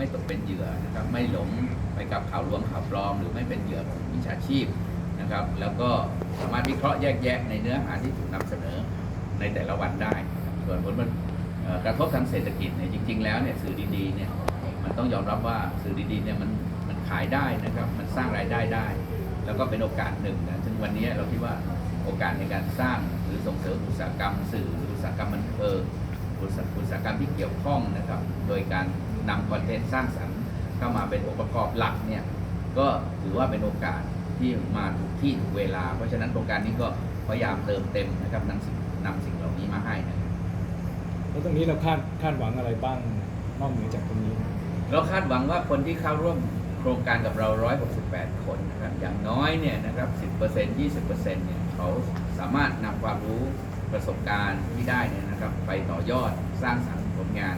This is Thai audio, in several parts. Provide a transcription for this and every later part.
ไม่ตกเป็นเหยื่อนะครับไม่หลงไปกับข่าวลวงข่าวปลอม หรือไม่เป็นเหยื่อของมิจฉาชีพนะครับ แล้วก็สามารถวิเคราะห์แยกแยะในเนื้อหาที่ถูกนำเสนอในแต่ละวันได้ ส่วนผลมันกระทบทางเศรษฐกิจเนี่ยจริง ๆ แล้วเนี่ยสื่อดีๆเนี่ยมันต้องยอมรับว่าสื่อดีๆเนี่ยมันมันขายได้นะครับมันสร้างรายได้ได้ แล้วก็เป็นโอกาสหนึ่งนะซึ่งวันนี้เราคิดว่าโอกาสในการสร้างหรือส่งเสริมอุตสาหกรรม สื่ออุตสาหกรรมบันเทิงอุตสาหกรรมที่เกี่ยวข้องนะครับ โดยการ นำคอนเทนต์สร้างสรรค์เข้ามาเป็นองค์ประกอบหลักเนี่ยก็ถือว่าเป็นโอกาสที่มาถูกที่ถูกเวลา เพราะฉะนั้นโครงการนี้ก็พยายามเติมเต็มนะครับนำสิ่งนำสิ่งเหล่านี้มาให้นะครับแล้วตรงนี้เราคาดคาดหวังอะไรบ้างนอกเหนือจากตรงนี้ เราคาดหวังว่าคนที่เข้าร่วมโครงการกับเรา 168 คนนะครับอย่างน้อยเนี่ยนะครับ 10% 20%เนี่ยเขาสามารถนำความรู้ประสบการณ์ที่ได้เนี่ยนะครับ ไปต่อยอดสร้างสรรค์ผลงาน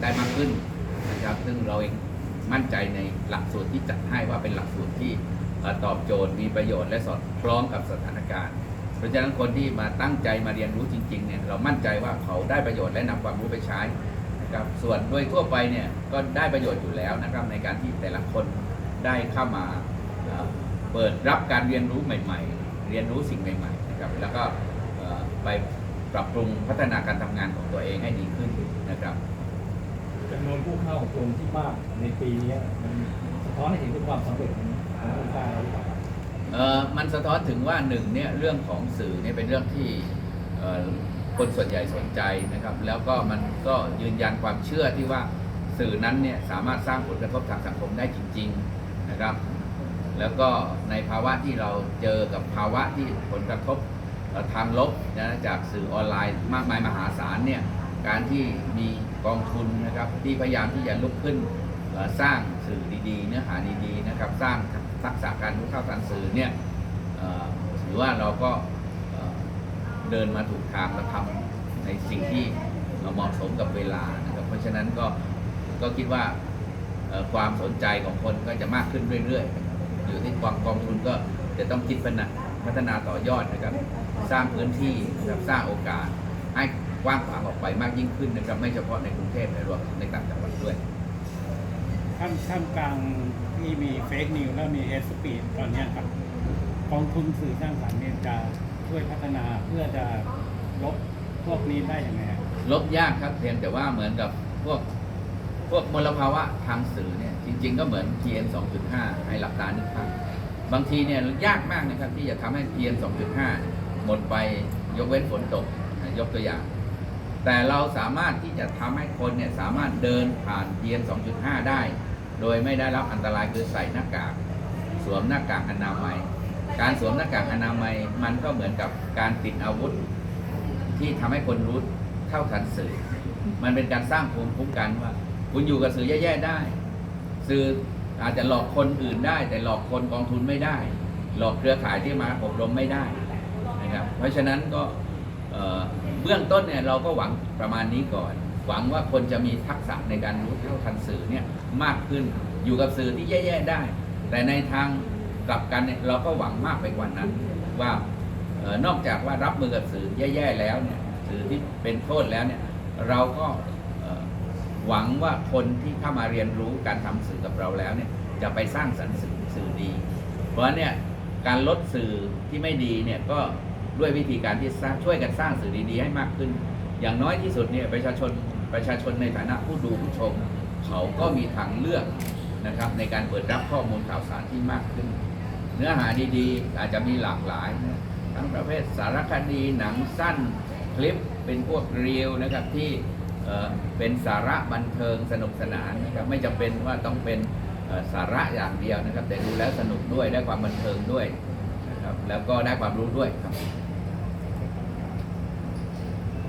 ได้มากขึ้น นะครับ ซึ่งเราเองมั่นใจในหลักสูตรที่จัดให้ว่าเป็นหลักสูตรที่ตอบโจทย์มีประโยชน์และสอดคล้องกับสถานการณ์เพราะฉะนั้นคนที่มาตั้งใจมาเรียนรู้จริงๆเนี่ยเรามั่นใจว่าเขาได้ประโยชน์และนำความรู้ไปใช้นะครับส่วนโดยทั่วไปเนี่ยก็ได้ประโยชน์อยู่แล้วนะครับในการที่แต่ละคนได้เข้ามาเปิดรับการเรียนรู้ใหม่ ๆ เรียนรู้สิ่งใหม่ๆนะครับแล้วก็ไปปรับปรุงพัฒนาการทำงานของตัวเองให้ดีขึ้นนะครับ จำนวนผู้เข้าอบรมที่มากในปีนี้มันสะท้อนให้เห็นถึงความสำเร็จของโครงการเราหรือเปล่า เอ่อมันสะท้อนถึงว่าหนึ่งเนี่ยเรื่องของสื่อเนี่ยเป็นเรื่องที่เอ่อคนส่วนใหญ่สนใจนะครับ แล้วก็มันก็ยืนยันความเชื่อที่ว่าสื่อนั้นเนี่ยสามารถสร้างผลกระทบทางสังคมได้จริง ๆนะครับ แล้วก็ในภาวะที่เราเจอกับภาวะที่ผลกระทบเอ่อทางลบนะจากสื่อออนไลน์มากมายมหาศาลเนี่ย การที่มีกองทุนนะครับที่พยายามที่จะลุกขึ้นสร้างสื่อดีๆ เนื้อหาดีๆนะครับสร้างทักษะการรู้เท่าทันสื่อเนี่ยถือว่าเราก็เดินมาถูกทางและทำในสิ่งที่เหมาะสมกับเวลานะครับเพราะฉะนั้นก็ก็คิดว่าความสนใจของคนก็จะมากขึ้นเรื่อยๆ อยู่ที่กองกองทุนก็จะต้องคิดพัฒนาพัฒนาต่อยอดนะครับ สร้างพื้นที่นะครับสร้างโอกาสให้ กว้างขวางออกไปมากยิ่งขึ้นนะครับไม่เฉพาะในกรุงเทพแต่รวมถึงในต่างจังหวัดด้วยท่ามท่ามกลางที่มีเฟกนิวและมีเฮสปีดตอนเนี้ยครับกองทุนสื่อสร้างสรรค์เนี่ยจะช่วยพัฒนาเพื่อจะลบพวกนี้ได้ยังไงครับลบยากครับเพียงแต่ว่าเหมือนกับพวกพวกมลภาวะทางสื่อเนี่ยจริง ๆ ก็เหมือน PM 2.5 ให้หลับตานึกภาพบางทีเนี่ยยากมากนะครับที่จะทำให้ PM 2.5 หมดไปยกเว้นฝนตกนะยกตัวอย่าง แต่เราสามารถที่จะทำให้คนเนี่ยสามารถเดินผ่าน PM 2.5 ได้ โดยไม่ได้รับอันตรายคือใส่หน้ากาก สวมหน้ากากอนามัย การสวมหน้ากากอนามัยมันก็เหมือนกับการติดอาวุธ ที่ทำให้คนรู้เท่าทันสื่อ มันเป็นการสร้างภูมิคุ้มกันว่า คุณอยู่กับสื่อแย่ๆได้ สื่ออาจจะหลอกคนอื่นได้ แต่หลอกคนกองทุนไม่ได้ หลอกเครือข่ายที่มาอบรมไม่ได้นะครับเพราะฉะนั้นก็ เเบื้องต้นเนี่ยเราก็หวังประมาณนี้ก่อน หวังว่าคนจะมีทักษะในการรู้เท่าทันสื่อเนี่ยมากขึ้นอยู่กับสื่อที่แย่ๆได้ แต่ในทางกลับกันเนี่ยเราก็หวังมากไปกว่านั้น ว่าออนอกจากว่ารับมือกับสื่อแย่ๆแล้วเนี่ยสื่อที่เป็นโทษแล้วเนี่ยเราก็หวังว่าคนที่เข้ามาเรียนรู้การทำสื่อกับเราแล้วเนี่ยจะไปสร้างสรรค์สื่อสื่อดี เพราะเนี่ยการลดสื่อที่ไม่ดีเนี่ยก็ ด้วยวิธีการที่ช่วยกันสร้างสื่อดีๆให้มากขึ้น อย่างน้อยที่สุดเนี่ยประชาชนประชาชนในฐานะผู้ดูผู้ชม เขาก็มีทางเลือกนะครับในการเปิดรับข้อมูลข่าวสารที่มากขึ้น เนื้อหาดีๆ อาจจะมีหลากหลายนะทั้งประเภทสารคดีหนังสั้นคลิปเป็นพวกเรียวนะครับที่เป็นสาระบันเทิงสนุกสนานนะครับไม่จำเป็นว่าต้องเป็นสาระอย่างเดียวนะครับ แต่ดูแล้วสนุกด้วยได้ความบันเทิงด้วยนะครับแล้วก็ได้ความรู้ด้วยครับ